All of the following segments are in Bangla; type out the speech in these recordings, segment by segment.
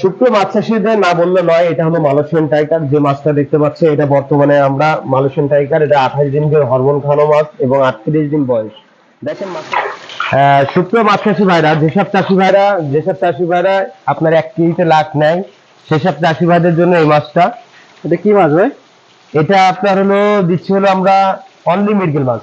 শুক্র মাছ চাষিদের না বললে নয় এটা হলো মালয়েশিয়ান টাইগার। যে মাছটা দেখতে পাচ্ছে এটা বর্তমানে আমরা মালয়েশিয়ান টাইগার এটা আঠাশ দিন করে হরমোন খাওয়ানো মাছ এবং আটত্রিশ দিন বয়স। দেখেন মাছ শুক্র মাছ চাষি ভাইরা যেসব চাষি ভাইরা যেসব চাষি ভাইরা আপনার এক কেজিতে লাখ নেয় সেসব চাষি ভাইদের জন্য এই মাছটা। এটা কি মাছ ভাই? এটা আপনার হলো দিচ্ছি হলো আমরা অনলি মিরগেল মাছ।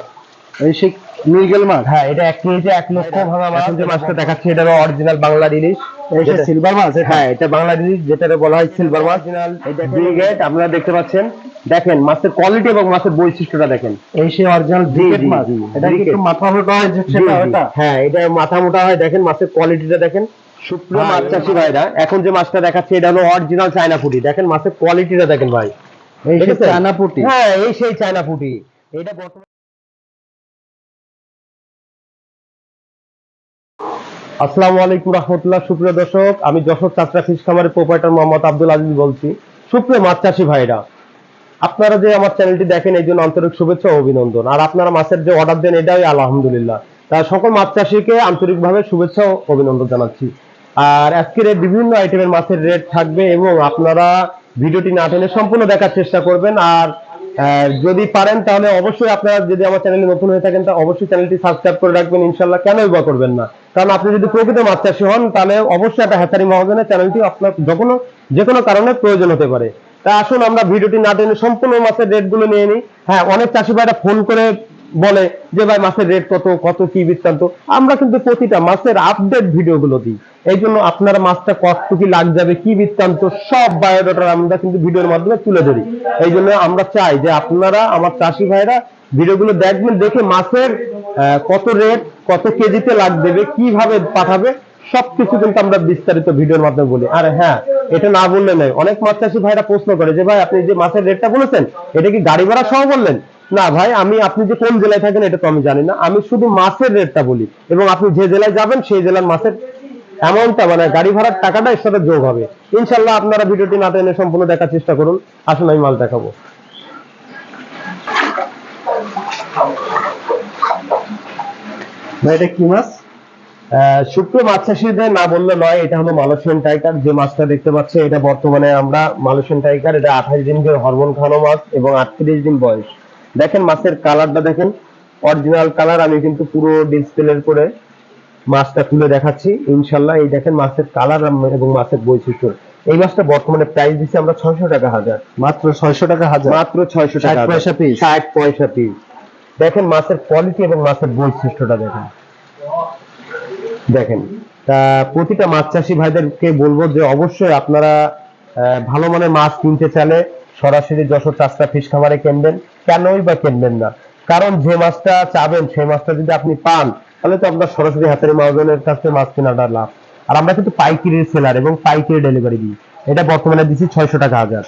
এই সেই মৃগেল মাছ? হ্যাঁ এটা এক কেজিতে এক লক্ষ ভাঙা মাছ। যে মাছটা দেখাচ্ছে এটা হলো অরিজিনাল বাংলা ইলিশ সেই সিলভার মাছ হ্যাঁ এটা বাংলা ইলিশ যেটা বলা হয় সিলভার মাছ। ব্রিগেড আপনারা দেখতে পাচ্ছেন। দেখেন মাছের কোয়ালিটি এবং মাছের বৈশিষ্ট্যটা দেখেন। এই সেই অরিজিনাল ব্রিগেড মাছ। এটা একটু মাথা মোটা হয় সেটা ওটা? হ্যাঁ এটা মাথা মোটা হয়। দেখেন মাছের কোয়ালিটিটা দেখেন। শুক্র হ্যাঁ, মাছ চাষি ভাইরা এখন যে মাছটা দেখাচ্ছে এটা হলো অরিজিনাল চায়না পুটি। দেখেন মাছের কোয়ালিটিটা দেখেন ভাই। এই সেই চায়না পুঁটি। হ্যাঁ এই সেই চায়না পুটি। এটা বর্তমানে আসসালামু আলাইকুম রহমতুল্লাহ, সুপ্রিয় দর্শক, আমি যশোর চাষরা ফিশ খামারের প্রোপাইটার মোহাম্মদ আব্দুল আজিজ বলছি। সুপ্রিয় মাছ চাষি ভাইরা, আপনারা যে আমার চ্যানেলটি দেখেন, এই জন্য আন্তরিক শুভেচ্ছা ও অভিনন্দন। আর আপনারা মাছের যে অর্ডার দেন, এটাই আলহামদুলিল্লাহ। তার সকল মাছ চাষিকে আন্তরিকভাবে শুভেচ্ছা ও অভিনন্দন জানাচ্ছি। আর আজকের এই বিভিন্ন আইটেমের মাছের রেট থাকবে এবং আপনারা ভিডিওটি না টেনে সম্পূর্ণ দেখার চেষ্টা করবেন। আর যদি পারেন, তাহলে অবশ্যই আপনারা যদি আমার চ্যানেলে নতুন হয়ে থাকেন, তা অবশ্যই চ্যানেলটি সাবস্ক্রাইব করে রাখবেন। ইনশাল্লাহ কেনই বা করবেন না। কারণ আপনি যদি প্রকৃত মাছ চাষি হন, তাহলে অবশ্যই একটা হ্যাচারি মহাজনের চ্যানেলটি আপনার যখন যে কোনো কারণে প্রয়োজন হতে পারে। তা আসুন আমরা ভিডিওটি না টেনে সম্পূর্ণ মাছের রেটগুলো নিয়ে নিই। হ্যাঁ অনেক চাষি ভাইরা ফোন করে বলে যে, ভাই মাছের রেট কত কত, কি বৃত্তান্ত? আমরা কিন্তু প্রতিটা মাছের আপডেট ভিডিও গুলো দিই। এই জন্য আপনারা মাছটা কত কি লাগ যাবে, কি বৃত্তান্ত, সব বায়োডাটা আমরা কিন্তু ভিডিওর মাধ্যমে তুলে ধরি। এই জন্য আমরা চাই যে আপনারা, আমার চাষি ভাইরা ভিডিওগুলো দেখবেন, দেখে মাছের কত রেট কত কেজিতে লাগ দেবে কীভাবে পাঠাবে, সবকিছু কিন্তু আমরা বিস্তারিত ভিডিওর মাধ্যমে বলি। আর হ্যাঁ এটা না বললে নয়, অনেক মাছ চাষি ভাইরা প্রশ্ন করে যে, ভাই, আপনি যে মাছের রেটটা বলেছেন, এটা কি গাড়ি ভাড়া সহ বললেন? না ভাই, আমি, আপনি যে কোন জেলায় থাকেন, এটা তো আমি জানি না। আমি শুধু মাছের রেটটা বলি, এবং আপনি যে জেলায় যাবেন, সেই জেলার মাছের অ্যামাউন্টটা মানে গাড়ি ভাড়ার টাকাটা এর সাথে যোগ হবে। ইনশাল্লাহ আপনারা ভিডিওটি না টেনে সম্পূর্ণ দেখার চেষ্টা করুন। আসুন, আমি মাল দেখাবো। ভাই এটা কি মাছ? শুক্র মাছ চাষিদের না বললে নয় এটা হলো মালয়েশিয়ান টাইগার। যে মাছটা দেখতে পাচ্ছে এটা বর্তমানে আমরা মালয়েশিয়ান টাইগার এটা আঠাশ দিন করে হরমোন খাওয়ানো মাছ এবং আটত্রিশ দিন বয়স। দেখেন মাছের কালারটা দেখেন অরিজিনাল কালার আমি কিন্তু পুরো ডিসপ্লের করে মাছটা তুলে দেখাচ্ছি। ইনশাল্লাহ এই দেখেন মাছের কালার এবং মাছের বৈশিষ্ট্য। এই মাছটা বর্তমানে প্রাইস দিচ্ছে আমরা ছয়শো টাকা হাজার। মাত্র ছয়শো টাকা হাজার। মাত্র ছয়শো 60 টাকা পয়সা piece। ষাট পয়সা পিস দেখেন মাছের কোয়ালিটি এবং মাছের বৈশিষ্ট্যটা দেখেন। দেখেন, তা প্রতিটা মাছ চাষি ভাইদেরকে বলব যে অবশ্যই আপনারা ভালো মানের মাছ কিনতে চাইলে সরাসরি যশোর চাষটা ফিশ খামারে কিনবেন। কেনই বা কিনবেন না। কারণ যে মাছটা চাবেন, সেই মাছটা যদি আপনি পান, তাহলে তো আপনার সরাসরি হাতের মহাজনের থেকে মাছ কেনাটা লাভ। আর আমরা কিন্তু পাইকারি সেলার এবং পাইকারি ডেলিভারি দিই। এটা বর্তমানে দিচ্ছি ছয়শো টাকা হাজার।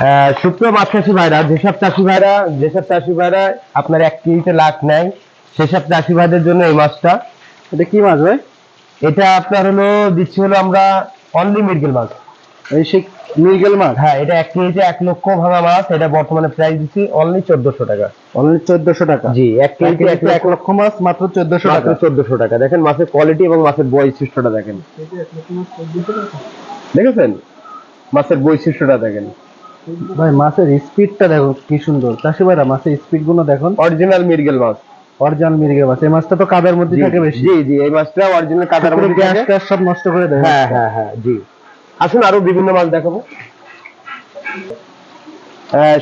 আহ, শুক্র মাছ চাষি ভাইরা যেসব চাষি ভাইরা যেসব চাষি ভাইরা আপনার এক কেজিতে লাখ নেয় সেসব চাষি ভাইদের জন্য এই মাছটা এটা কি মাছ ভাই? এটা আপনার হলো দিচ্ছি হলো আমরা অনলি মিরগেল মাছ এই সেই মৃগেল মাছ হ্যাঁ এটা এক কেজিতে এক লক্ষ ভাঙা মাছ এটা বর্তমানে প্রাইস দিচ্ছি অনলি চোদ্দশো টাকা। অনলি চোদ্দশো টাকা? জি এক কেজিতে এক লক্ষ মাছ মাত্র চোদ্দশো টাকা। চোদ্দশো টাকা। দেখেন মাছের কোয়ালিটি এবং মাছের বৈশিষ্ট্যটা দেখেন। দেখেছেন? মাছের বৈশিষ্ট্যটা দেখেন। ভাই মাছের স্পিডটা দেখো কি সুন্দর। চাষি ভাইরা মাছের স্পিডগুলো দেখুন। অরিজিনাল মিরগেল মাছ। অরিজিনাল মির্গে মাছ। এই মাছটা তো কাদার মধ্যে থাকে বেশি। জি জি এই মাছটা অরিজিনাল কাদার মধ্যে থাকে। ট্যাস সব নষ্ট করে দেয়। হ্যাঁ হ্যাঁ হ্যাঁ জি। আসুন আরও বিভিন্ন মাছ দেখাবো।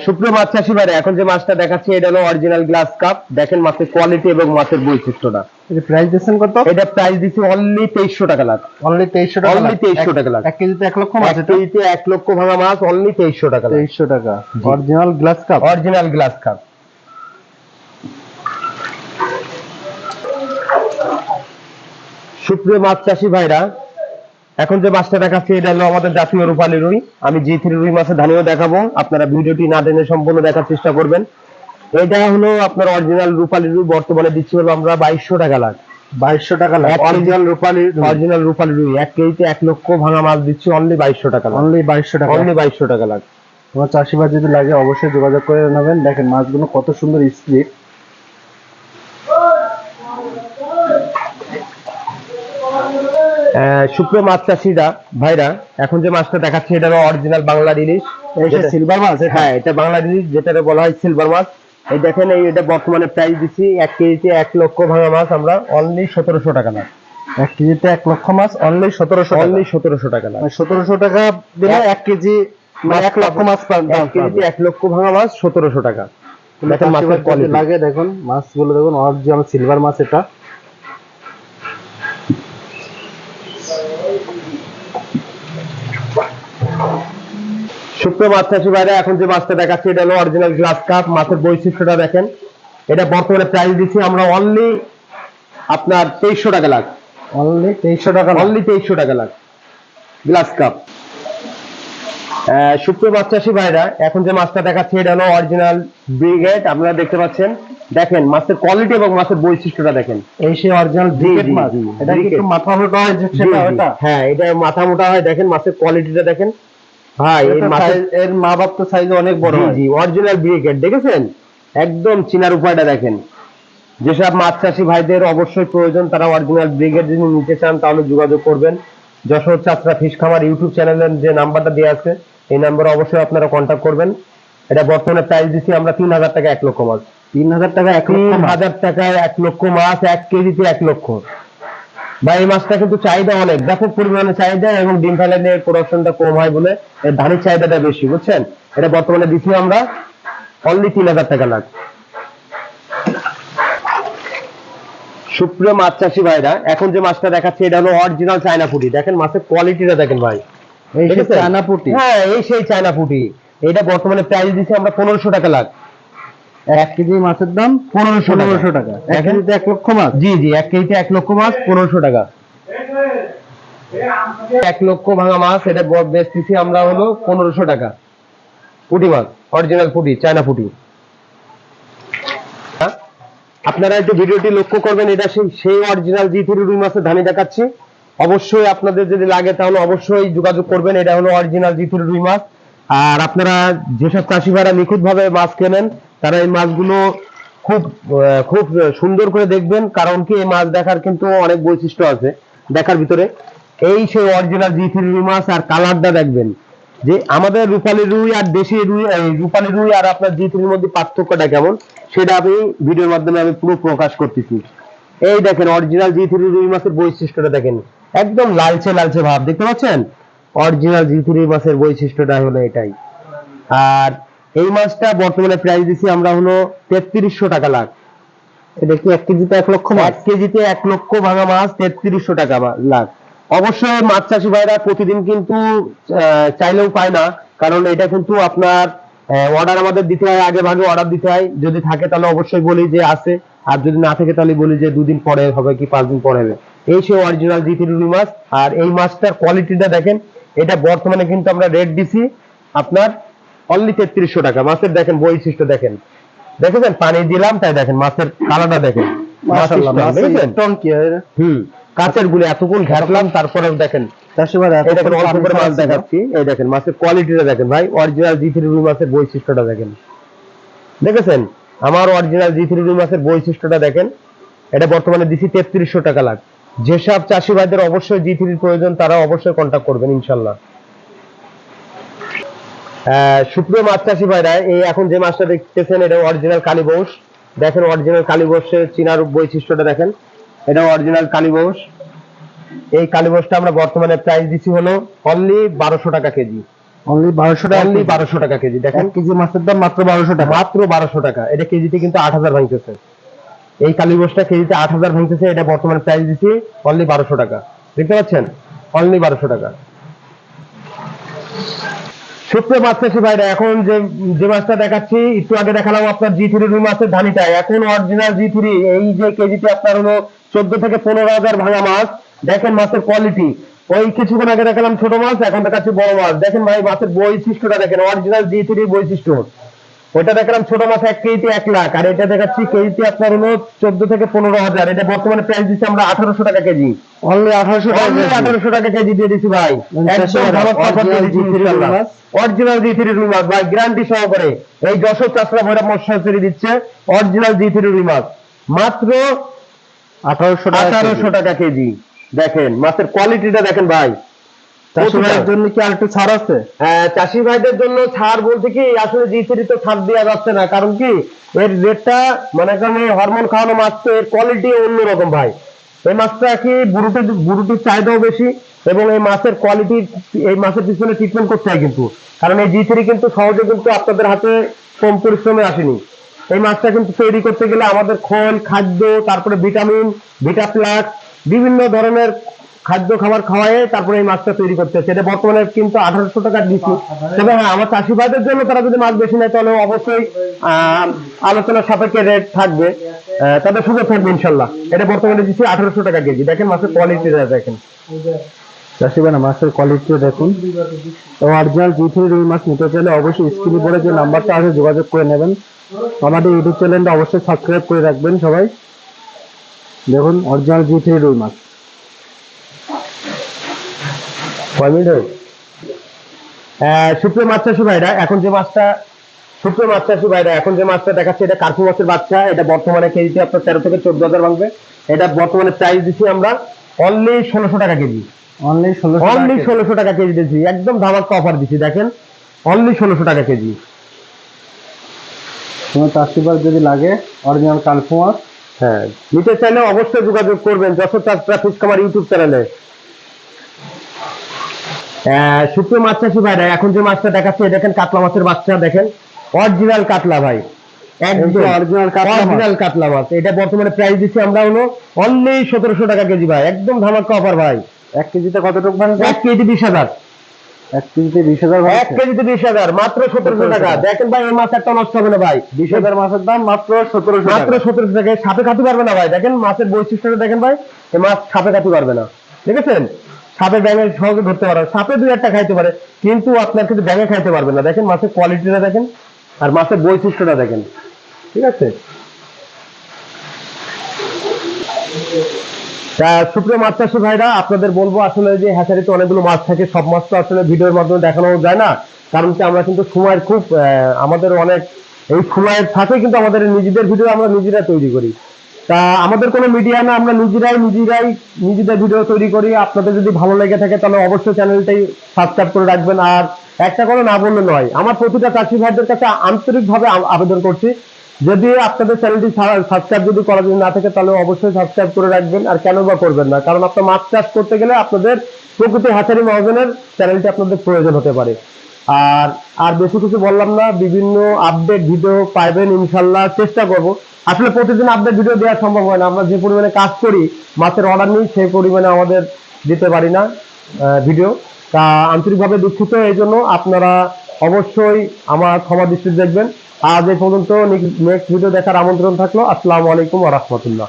সুপ্রিয় মাছ চাষি ভাইরা এখন যে মাছটা দেখাচ্ছি এটা হলো অরিজিনাল গ্লাস কাপ দেখেন মাছের কোয়ালিটি এবং মাছের বৈশিষ্ট্যটা। এটা প্রাইস দিচ্ছেন কত? এটা প্রাইস অনলি তেইশশো টাকা লাখ। অনলি তেইশশো টাকা Only লাখ। 2300 টাকা লাখ। কেজিতে এক লক্ষ মাছ এক এটা? কেজিতে এক লক্ষ ভাঙা মাছ অনলি তেইশশো টাকা লাখ। তেইশশো টাকা। Original grass carp original grass carp সুপ্রিয় মাছ চাষি ভাইরা এখন যে মাছটা দেখাচ্ছি এটা হলো আমাদের জাতীয় রূপালী রুই। আমি জি থ্রি রুই মাছের ধানিও দেখাবো। আপনারা ভিডিওটি না টেনে সম্পূর্ণ দেখার চেষ্টা করবেন। এটা হলো আপনার অরিজিনাল রূপালী রুই বর্তমানে দিচ্ছি হলো আমরা বাইশশো টাকা লাখ। বাইশশো টাকা লাখ। অরিজিনাল রূপালি অরিজিনাল রূপালী রুই এক কেজিতে এক লক্ষ ভাঙা মাছ দিচ্ছি অনলি বাইশশো টাকা অনলি বাইশশো টাকা অনলি বাইশশো টাকা লাখ। তোমার চাষিবাদ যদি লাগে অবশ্যই যোগাযোগ করে নেবেন। দেখেন মাছগুলো কত সুন্দর আহ, সুপ্রিয় মাছ চাষিরা ভাইরা এখন যে মাছটা দেখাচ্ছে এটা অরিজিনাল বাংলা ইলিশ সিলভার মাছ হ্যাঁ এটা বাংলা ইলিশ যেটা বলা হয় সিলভার মাছ। এই দেখেন এই এটা বর্তমানে প্রাইস দিচ্ছি এক কেজিতে এক লক্ষ ভাঙা মাছ আমরা অনলি সতেরোশো টাকা না এক কেজিতে এক লক্ষ মাছ অনলি সতেরোশো অনলি সতেরোশো টাকা না সতেরোশো টাকা দিলে এক- এক কেজি মানে এক লক্ষ মাছ পান এক কেজিতে এক লক্ষ ভাঙা মাছ সতেরোশো টাকা। দেখেন মাছের কোয়ালিটি লাগে দেখুন মাছগুলো দেখুন অরিজিনাল সিলভার মাছ এটা। শুক্র মাছ চাষি বাইরে এখন যে মাছটা দেখাচ্ছি এটা হলো অরিজিনাল গ্লাস কাপ মাছের বৈশিষ্ট্যটা দেখেন। এটা বর্তমানে প্রাইস দিচ্ছি আমরা অনলি আপনার তেইশশো টাকা লাখ। অনলি তেইশশো টাকা অনলি তেইশশো টাকা লাখ। গ্লাস কাপ শুক্র মাছ চাষি ভাইরা এখন যে মাছটা দেখাচ্ছি এটা হলো অরিজিনাল ব্রিগেড আপনারা দেখতে পাচ্ছেন। দেখেন মাছের কোয়ালিটি এবং মাছের বৈশিষ্ট্যটা দেখেন। এই সেই অরিজিনাল ব্রিগেড মাছ এটা কি ব্রিগেড। একটু মাথা মোটা হয় সেটা হ্যাঁ এটা মাথা মোটা হয় দেখেন মাছের কোয়ালিটিটা দেখেন। ভাই এর মা বাপ তো সাইজ অনেক বড় জি অরিজিনাল ব্রিগেড দেখেছেন? একদম চিনার উপায়টা দেখেন। যেসব মাছ চাষি ভাইদের অবশ্যই প্রয়োজন তারা অরিজিনাল ব্রিগেড যদি নিতে চান তাহলে যোগাযোগ করবেন। যশোর চাত্রা ফিশ খামার ইউটিউব চ্যানেলের যে নাম্বারটা দেওয়া আছে এই নাম্বারে অবশ্যই আপনারা কন্ট্যাক্ট করবেন। এটা বর্তমানে প্রাইস দিচ্ছি আমরা তিন হাজার টাকা এক লক্ষ মাছ। তিন হাজার টাকা এক লক্ষ হাজার টাকায় এক লক্ষ মাছ এক কেজিতে এক লক্ষ। ভাই এই মাছটা কিন্তু চাহিদা অনেক ব্যাপক পরিমাণে চাহিদা এবং ডিম ফেলানের প্রোডাকশনটা কম হয় বলে এর ধানের চাহিদাটা বেশি বুঝছেন? এটা বর্তমানে দিচ্ছি আমরা অনলি তিন হাজার টাকা লাখ। সুপ্রিয় মাছ চাষি ভাইরা এখন যে মাছটা দেখাচ্ছে এটা হলো অরিজিনাল চায়না পুটি। দেখেন মাছের কোয়ালিটিটা দেখেন ভাই? চায়না পুটি। হ্যাঁ এই সেই চায়না পুটি। এটা বর্তমানে প্রাইস দিচ্ছি আমরা পনেরোশো টাকা লাখ। এক কেজি মাছের দাম পনেরোশো পনেরোশো টাকা। এক কেজিতে এক লক্ষ মাছ? জি জি এক কেজিতে এক লক্ষ মাছ পনেরোশো টাকা। এক লক্ষ ভাঙা মাছ এটা বেচতেছি আমরা হলো পনেরোশো টাকা। পুঁটি মাছ অরিজিনাল পুঁটি চায়না পুঁটি। হ্যাঁ? আপনারা একটু ভিডিওটি লক্ষ্য করবেন এটা সেই সেই অরিজিনাল জি থ্রি রুই মাছের ধানি দেখাচ্ছি। অবশ্যই আপনাদের যদি লাগে তাহলে অবশ্যই যোগাযোগ করবেন এটা হলো অরিজিনাল জি থ্রি রুই মাছ। আর আপনারা যেসব চাষি ভাইরা নিখুঁত ভাবে মাছ কেনেন তারা এই মাছগুলো খুব খুব সুন্দর করে দেখবেন, কারণ কি এই মাছ দেখার কিন্তু অনেক বৈশিষ্ট্য আছে দেখার ভিতরে। এই সেই অরিজিনাল জি থ্রি রুই মাছ আর কালারটা দেখবেন, যে আমাদের রূপালী রুই আর দেশি রুই রূপালী রুই আর আপনার জি থ্রির মধ্যে পার্থক্যটা কেমন, সেটা আমি ভিডিওর মাধ্যমে আমি পুরো প্রকাশ করতেছি। এই দেখেন অরিজিনাল জি থ্রি রুই মাছের বৈশিষ্ট্যটা দেখেন, একদম লালচে লালচে ভাব, দেখতে পাচ্ছেন? অরিজিনাল জি থ্রি মাছের বৈশিষ্ট্যটা হলো এটাই। আর এই মাছটা বর্তমানে প্রাইস দিছি আমরা হলো তেত্রিশশো টাকা লাখ। কি এক কেজিতে এক লক্ষ এক কেজিতে এক লক্ষ ভাঙা মাছ, তেত্রিশশো টাকা লাখ। অবশ্যই মাছ চাষি ভাইরা প্রতিদিন কিন্তু চাইলেও পায় না। কারণ এটা কিন্তু আপনার অর্ডার আমাদের দিতে হয়, আগে ভাগে অর্ডার দিতে হয়। যদি থাকে তাহলে অবশ্যই বলি যে আছে। আর যদি না থাকে তাহলে বলি যে দুদিন পরে হবে কি পাঁচ দিন পরে হবে। এই সেই অরিজিনাল জি রুই মাছ। আর এই মাছটার কোয়ালিটিটা দেখেন, এটা বর্তমানে কিন্তু আমরা রেট দিছি আপনার অনলি তেত্রিশশো টাকা। মাছের দেখেন বৈশিষ্ট্য দেখেন। দেখেছেন? পানি দিলাম তাই দেখেন মাছের কালারটা দেখেন? হুম। কাঁচের গুলি এতক্ষণ ঘাটলাম তারপরে দেখেন। এই দেখেন মাছ দেখাচ্ছি। এই দেখেন মাছের কোয়ালিটিটা দেখেন ভাই। অরিজিনাল জি থ্রি রুই মাছের বৈশিষ্ট্যটা দেখেন। দেখেছেন? আমার অরিজিনাল জি থ্রি রুই মাছের বৈশিষ্ট্যটা দেখেন। এটা বর্তমানে দিছি তেত্রিশশো টাকা লাখ। যেসব চাষি ভাইদের অবশ্যই জি থ্রির প্রয়োজন তারা অবশ্যই কন্ট্যাক্ট করবেন ইনশাল্লাহ সুপ্রিয় মাছ চাষি ভাইরা এই এখন যে মাছটা দেখতেছেন এটা অরিজিনাল কালীবংশ দেখেন অরিজিনাল কালীবংশের চিনার বৈশিষ্ট্যটা দেখেন। এটা অরিজিনাল কালীবংশ এই কালীবংশটা আমরা বর্তমানে প্রাইস দিচ্ছি হলো অনলি বারোশো টাকা কেজি। অনলি বারোশো টাকা অনলি বারোশো টাকা কেজি দেখেন। কেজি মাছের দাম মাত্র বারোশো টাকা। মাত্র বারোশো টাকা। এটা কেজিতে কিন্তু আট হাজার ভাঙতেছে। এই কালীবংশটা কেজিতে আট হাজার ভাঙতেছে এটা বর্তমানে প্রাইস দিচ্ছি অনলি বারোশো টাকা। দেখতে পাচ্ছেন? অনলি বারোশো টাকা। সুপ্রিয় মাছ চাষি ভাইরা, এখন যে যে মাছটা দেখাচ্ছি, একটু আগে দেখালাম আপনার জি থ্রি রুই মাছের ধানিটা। এখন অরিজিনাল জি থ্রি এই যে কেজিতে আপনার হলো চোদ্দ থেকে পনেরো হাজার ভাঙা মাছ। দেখেন মাছের কোয়ালিটি ওই কিছুক্ষণ আগে দেখালাম ছোট মাছ, এখন দেখাচ্ছি বড় মাছ। দেখেন ভাই, মাছের বৈশিষ্ট্যটা দেখেন অরিজিনাল জি থ্রি বৈশিষ্ট্য। ওটা দেখালাম ছোট মাছ এক কেজিতে এক লাখ আর এটা দেখাচ্ছি কেজিতে আপনার হলো চোদ্দ থেকে পনেরো হাজার। এটা বর্তমানে প্রাইস দিচ্ছি আমরা আঠারোশো টাকা কেজি। অনলি আঠারোশো টাকা কেজি। আঠারোশো টাকা কেজি দিয়ে দিচ্ছি ভাই। চারশো টাকা। Original G3 রুই মাছ। অরিজিনাল জি থ্রি রুই মাছ ভাই গ্যারান্টি সহকারে। এই যশোর চাষরা ভৈরব মৎস্যশ্রী দিচ্ছে অরিজিনাল জি থ্রি রুই মাছ। মাত্র আঠারোশো আঠারোশো টাকা কেজি। দেখেন মাছের কোয়ালিটিটা দেখেন ভাই। চাষি জন্য কি আর একটু ছাড় আছে? হ্যাঁ, চাষি ভাইদের জন্য ছাড় বলতে কি আসলে জি থ্রি তো ছাড় দেওয়া যাচ্ছে না। কারণ কি এর রেটটা মানে এই হরমোন খাওয়ানো মাছ তো এর কোয়ালিটি অন্যরকম ভাই। এই মাছটা কি বুরুটির বুরুটির চাহিদাও বেশি এবং এই মাছের কোয়ালিটি এই মাছের পিছনে ট্রিটমেন্ট করতে হয় কিন্তু। কারণ এই জি থ্রি কিন্তু সহজে কিন্তু আপনাদের হাতে কম পরিশ্রমে আসেনি। এই মাছটা কিন্তু তৈরি করতে গেলে আমাদের খোল খাদ্য তারপরে ভিটামিন ভিটা প্লাস বিভিন্ন ধরনের খাদ্য খাবার খাওয়ায় তারপরে এই মাছটা তৈরি করতে হচ্ছে। এটা বর্তমানে কিন্তু আঠারোশো টাকা দিচ্ছি তবে হ্যাঁ আমার চাষি ভাইদের জন্য তারা যদি মাছ বেশি নেয় তাহলে অবশ্যই আহ, আলোচনার সাপেক্ষে রেট থাকবে। তবে সুযোগ থাকবে ইনশাল্লাহ। এটা বর্তমানে দিচ্ছি আঠারোশো টাকা কেজি। দেখেন মাছের কোয়ালিটি দেখেন। চাষি ভাই মাছের কোয়ালিটি দেখুন। অরিজিনাল জি থ্রি রুই মাছ নিতে চাইলে অবশ্যই স্ক্রিনে পরে যে নাম্বারটা আছে যোগাযোগ করে নেবেন। আমাদের ইউটিউব চ্যানেলটা অবশ্যই সাবস্ক্রাইব করে রাখবেন সবাই। দেখুন অরিজিনাল জি থ্রি রুই মাছ। কয় মিনিট হয়েছে? সুপ্রিয় মাছ চাষি ভাইরা এখন যে মাছটা সুপ্রিয় মাছ চাষি ভাইরা এখন যে মাছটা দেখাচ্ছে এটা কার্পু মাছের বাচ্চা এটা বর্তমানে কেজিতে আপনার তেরো থেকে চোদ্দ হাজার ভাঙবে। এটা বর্তমানে প্রাইস দিচ্ছি আমরা অনলি ষোলোশো টাকা কেজি। অনলি ষোলো অনলি ষোলোশো টাকা কেজি দিচ্ছি একদম ধামাকা অফার দিচ্ছি দেখেন। অনলি ষোলোশো টাকা কেজি। কোনো চাষি ভাই যদি লাগে অরিজিনাল কালফু মাছ। হ্যাঁ নিতে চাইলে অবশ্যই যোগাযোগ করবেন যশোর চাষরা ফিস কামার ইউটিউব চ্যানেলে সুপ্রিয় মাছ চাষি ভাইরা এখন যে মাছটা দেখাচ্ছে দেখেন কাতলা মাছের বাচ্চা দেখেন? অরিজিনাল কাতলা ভাই। একদম। অরিজিনাল কাতলা অরিজিনাল কাতলা মাছ। এটা বর্তমানে প্রাইস দিচ্ছি আমরা হলো অনলি সতেরোশো টাকা কেজি ভাই। একদম ধামাকা অফার ভাই। এক কেজিতে কতটুকু ভাঙবে এক কেজি বিশ হাজার। এক কেজিতে বিশ হাজার এক কেজিতে বিশ হাজার। মাত্র সতেরোশো টাকা। দেখেন ভাই এই মাছ একটা নষ্ট হবে না ভাই। বিশ হাজার মাছের দাম মাত্র সতেরোশো মাত্র সতেরোশো টাকা। সাপে খাতে পারবে না ভাই। দেখেন মাছের বৈশিষ্ট্যটা দেখেন ভাই এই মাছ সাপে খাতে পারবে না। ঠিক দেখেছেন সাপে ব্যাঙে সহজে ধরতে পারে, সাপে দুই একটা খাইতে পারে, কিন্তু আপনার কিন্তু ব্যাঙে খাইতে পারবে না। দেখেন মাছের কোয়ালিটিটা দেখেন, আর মাছের বৈশিষ্ট্যটা দেখেন। ঠিক আছে? সুপ্রিয় মাছ চাষি ভাইরা, আপনাদের বলব আসলে যে হ্যাচারিতে অনেকগুলো মাছ থাকে, সব মাছ তো আসলে ভিডিওর মাধ্যমে দেখানো যায় না, কারণ কি আমরা কিন্তু সময়ের খুব আমাদের অনেক, এই সময়ের সাথে কিন্তু আমাদের নিজেদের ভিডিও আমরা নিজেরা তৈরি করি। তা আমাদের কোনো মিডিয়া না, আমরা নিজেরাই নিজেরাই নিজেদের ভিডিও তৈরি করি। আপনাদের যদি ভালো লেগে থাকে তাহলে অবশ্যই চ্যানেলটাই সাবস্ক্রাইব করে রাখবেন। আর একটা কোনো না বললে নয়, আমার প্রতিটা চাষি ভাইদের কাছে আন্তরিকভাবে আবেদন করছি, যদি আপনাদের চ্যানেলটি সাবস্ক্রাইব যদি করা যদি না থাকে তাহলে অবশ্যই সাবস্ক্রাইব করে রাখবেন, আর কেন বা করবেন না? কারণ আপনার মাছ চাষ করতে গেলে আপনাদের প্রকৃতি হাজারি মহাজনের চ্যানেলটি আপনাদের প্রয়োজন হতে পারে। আর আর বেশি কিছু বললাম না, বিভিন্ন আপডেট ভিডিও পাইবেন, ইনশাল্লাহ চেষ্টা করব। আসলে প্রতিদিন আপডেট ভিডিও দেওয়া সম্ভব হয় না, আমরা যে পরিমাণে কাজ করি, মাছের অর্ডার নিই, সেই পরিমাণে আমাদের দিতে পারি না ভিডিও তা আন্তরিকভাবে দুঃখিত, এই জন্য আপনারা অবশ্যই আমার ক্ষমা দৃষ্টি দেখবেন। আজ এই পর্যন্ত নেক্সট ভিডিও দেখার আমন্ত্রণ থাকল। আসসালামু আলাইকুম রাহমাতুল্লাহ।